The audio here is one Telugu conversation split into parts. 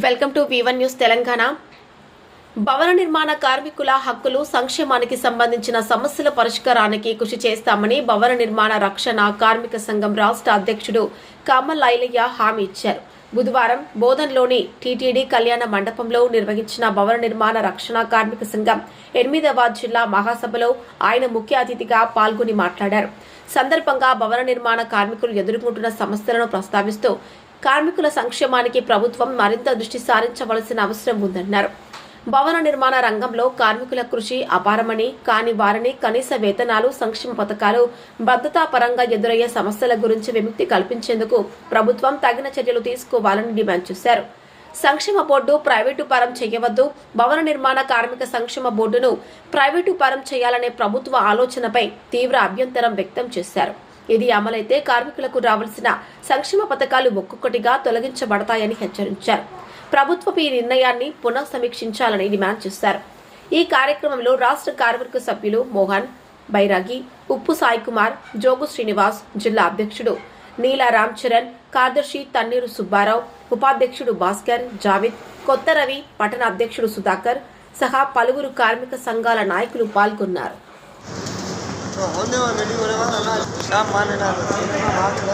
Welcome to one news Telangana. భవన నిర్మాణ కార్మికుల హక్కులు సంక్షేమానికి సంబంధించిన సమస్యల పరిష్కారానికి కృషి చేస్తామని భవన నిర్మాణ రక్షణ కార్మిక సంఘం రాష్ట్ర అధ్యక్షుడు కామల్ ఐలయ్య హామీ ఇచ్చారు. బుధవారం బోధన్లోని టీటీడీ కళ్యాణ మండపంలో నిర్వహించిన భవన నిర్మాణ రక్షణ కార్మిక సంఘం ఎనిమిదవ జిల్లా మహాసభలో ఆయన ముఖ్య అతిథిగా పాల్గొని మాట్లాడారు. సందర్భంగా భవన నిర్మాణ కార్మికులు ఎదుర్కొంటున్న సమస్యలను ప్రస్తావిస్తూ కార్మికుల సంక్షేమానికి ప్రభుత్వం మరింత దృష్టి సారించవలసిన అవసరం ఉందన్నారు. భవన నిర్మాణ రంగంలో కార్మికుల కృషి అపారమని కాని వారిని కనీస వేతనాలు సంక్షేమ పథకాలు భద్రతా పరంగా ఎదురయ్యే సమస్యల గురించి విముక్తి కల్పించేందుకు ప్రభుత్వం తగిన చర్యలు తీసుకోవాలని డిమాండ్ చేశారు. సంక్షేమ బోర్డు ప్రైవేటు పరం చేయవద్దు భవన నిర్మాణ కార్మిక సంక్షేమ బోర్డును ప్రైవేటు పరం చేయాలనే ప్రభుత్వ ఆలోచనపై తీవ్ర అభ్యంతరం వ్యక్తం చేశారు. ఇది అమలైతే కార్మికులకు రావాల్సిన సంక్షేమ పథకాలు ఒక్కొక్కటిగా తొలగించబడతాయని హెచ్చరించారు. ప్రభుత్వం ఈ నిర్ణయాన్ని పునః సమీక్షించాలని డిమాండ్ చేశారు. ఈ కార్యక్రమంలో రాష్ట్ర కార్మిక సభ్యులు మోహన్ బైరాగి ఉప్పు సాయి కుమార్ జోగు శ్రీనివాస్ జిల్లా అధ్యక్షుడు నీలా రామ్ చరణ్ కార్యదర్శి తన్నీరు సుబ్బారావు ఉపాధ్యక్షుడు భాస్కర్ జావిద్ కొత్త రవి పట్టణ అధ్యక్షుడు సుధాకర్ సహా పలువురు కార్మిక సంఘాల నాయకులు పాల్గొన్నారు. ಒಂದೇ ಒಂದು ರೆಡಿ ಬರೋವಾಗ ನಾನು ಸ್ಟಾಪ್ ಮಾಡಿ ನಾನು ಮಾಡಿಲ್ಲ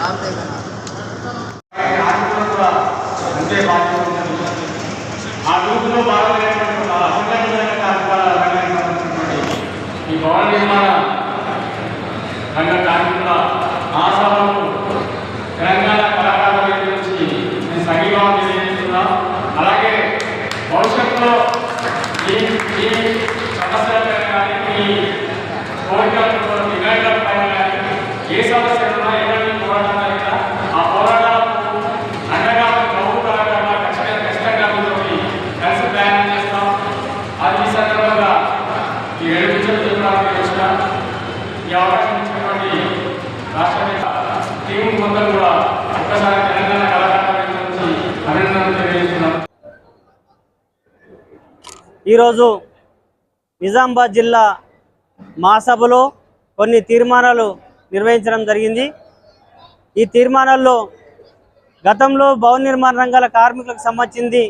ಆಗ್ತೇನೆ ఈ భవన నిర్మాణ రంగ కార్మికుల ఆశాలను తెలంగాణ కళాకారుల అలాగే భవిష్యత్తులో ఈ ఈ సమస్యల కానీ ఏ ఉన్నా ఎలాంటి పోరాటాలు అయినా ఆ పోరాటాలకు అండగా ఖచ్చితంగా కలిసి ప్రయాణం చేస్తాం. అది ఈ సందర్భంగా ఈ ఏడు చెప్పడానికి వచ్చిన ఈ అవకాశం ఇచ్చినటువంటి రాష్ట్ర టీం మొత్తం కూడా ఒక్కసారి తెలంగాణ కళాకారుల అభినందనలు తెలియజేస్తున్నాం ఈరోజు నిజామాబాద్ జిల్లా మహాసభలో కొన్ని తీర్మానాలు నిర్వహించడం జరిగింది. ఈ తీర్మానాల్లో గతంలో భవన నిర్మాణ రంగాల కార్మికులకు సంబంధించింది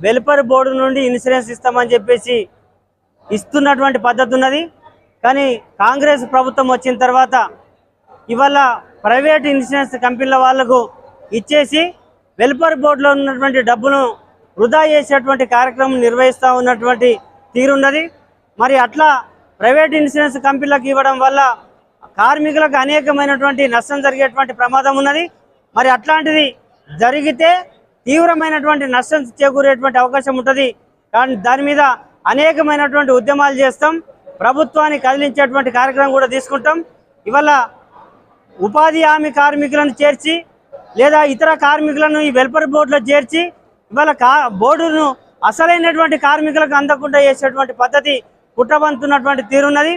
వెల్పర్ బోర్డు నుండి ఇన్సూరెన్స్ ఇస్తామని చెప్పేసి ఇస్తున్నటువంటి పద్ధతి ఉన్నది. కానీ కాంగ్రెస్ ప్రభుత్వం వచ్చిన తర్వాత ఇవాళ ప్రైవేట్ ఇన్సూరెన్స్ కంపెనీల వాళ్ళకు ఇచ్చేసి వెల్పర్ బోర్డులో ఉన్నటువంటి డబ్బును వృధా చేసేటువంటి కార్యక్రమం నిర్వహిస్తూ ఉన్నటువంటి తీరున్నది. మరి అట్లా ప్రైవేట్ ఇన్సూరెన్స్ కంపెనీలకు ఇవ్వడం వల్ల కార్మికులకు అనేకమైనటువంటి నష్టం జరిగేటువంటి ప్రమాదం ఉన్నది. మరి అట్లాంటిది జరిగితే తీవ్రమైనటువంటి నష్టం చేకూరేటువంటి అవకాశం ఉంటుంది. కానీ దాని మీద అనేకమైనటువంటి ఉద్యమాలు చేస్తాం. ప్రభుత్వాన్ని కదిలించేటువంటి కార్యక్రమం కూడా తీసుకుంటాం. ఇవాళ ఉపాధి హామీ కార్మికులను చేర్చి లేదా ఇతర కార్మికులను ఈ వెల్ఫేర్ బోర్డులో చేర్చి ఇవాళ కా బోర్డును అసలైనటువంటి కార్మికులకు అందకుండా చేసేటువంటి పద్ధతి కుట్రబంతున్నటువంటి తీరున్నది.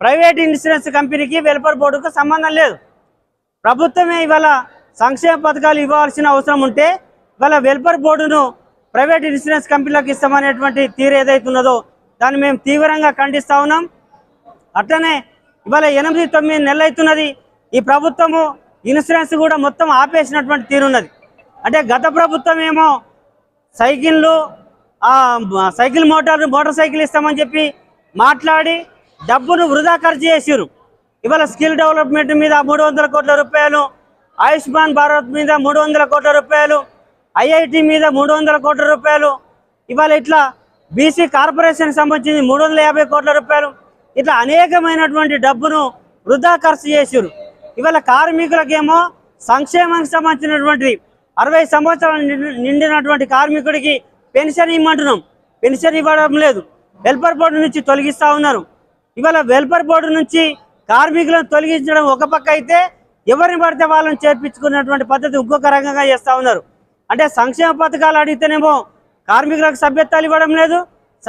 ప్రైవేట్ ఇన్సూరెన్స్ కంపెనీకి వెల్ఫేర్ బోర్డుకు సంబంధం లేదు. ప్రభుత్వమే ఇవాళ సంక్షేమ పథకాలు ఇవ్వాల్సిన అవసరం ఉంటే ఇవాళ వెల్ఫేర్ బోర్డును ప్రైవేట్ ఇన్సూరెన్స్ కంపెనీలకు ఇస్తామనేటువంటి తీరు ఏదైతే ఉన్నదో దాన్ని మేము తీవ్రంగా ఖండిస్తూ ఉన్నాం. అట్లనే ఇవాళ ఎనిమిది తొమ్మిది నెలలు అవుతున్నది ఈ ప్రభుత్వము ఇన్సూరెన్స్ కూడా మొత్తం ఆపేసినటువంటి తీరున్నది. అంటే గత ప్రభుత్వం ఏమో సైకిళ్ళు సైకిల్ మోటార్ మోటార్ సైకిల్ ఇస్తామని చెప్పి మాట్లాడి డబ్బును వృధా ఖర్చు చేసిరు ఇవాళ స్కిల్ డెవలప్మెంట్ మీద మూడు వందల కోట్ల రూపాయలు ఆయుష్మాన్ భారత్ మీద మూడు వందల కోట్ల రూపాయలు ఐఐటి మీద మూడు వందల కోట్ల రూపాయలు ఇవాళ ఇట్లా బీసీ కార్పొరేషన్ సంబంధించి మూడు వందల యాభై కోట్ల రూపాయలు ఇట్లా అనేకమైనటువంటి డబ్బును వృధా ఖర్చు చేసిరు ఇవాళ కార్మికులకేమో సంక్షేమానికి సంబంధించినటువంటి అరవై సంవత్సరాలు నిండి- నిండినటువంటి కార్మికుడికి పెన్షన్ ఇమ్మంటున్నాం. పెన్షన్ ఇవ్వడం లేదు. వెల్ఫేర్ బోర్డు నుంచి తొలగిస్తా ఉన్నారు. ఇవాళ వెల్ఫేర్ బోర్డు నుంచి కార్మికులను తొలగించడం ఒక పక్క అయితే ఎవరిని పడితే వాళ్ళని చేర్పించుకున్నటువంటి పద్ధతి ఇంకొక రకంగా చేస్తూ ఉన్నారు. అంటే సంక్షేమ పథకాలు అడిగితేనేమో కార్మికులకు సభ్యత్వాలు ఇవ్వడం లేదు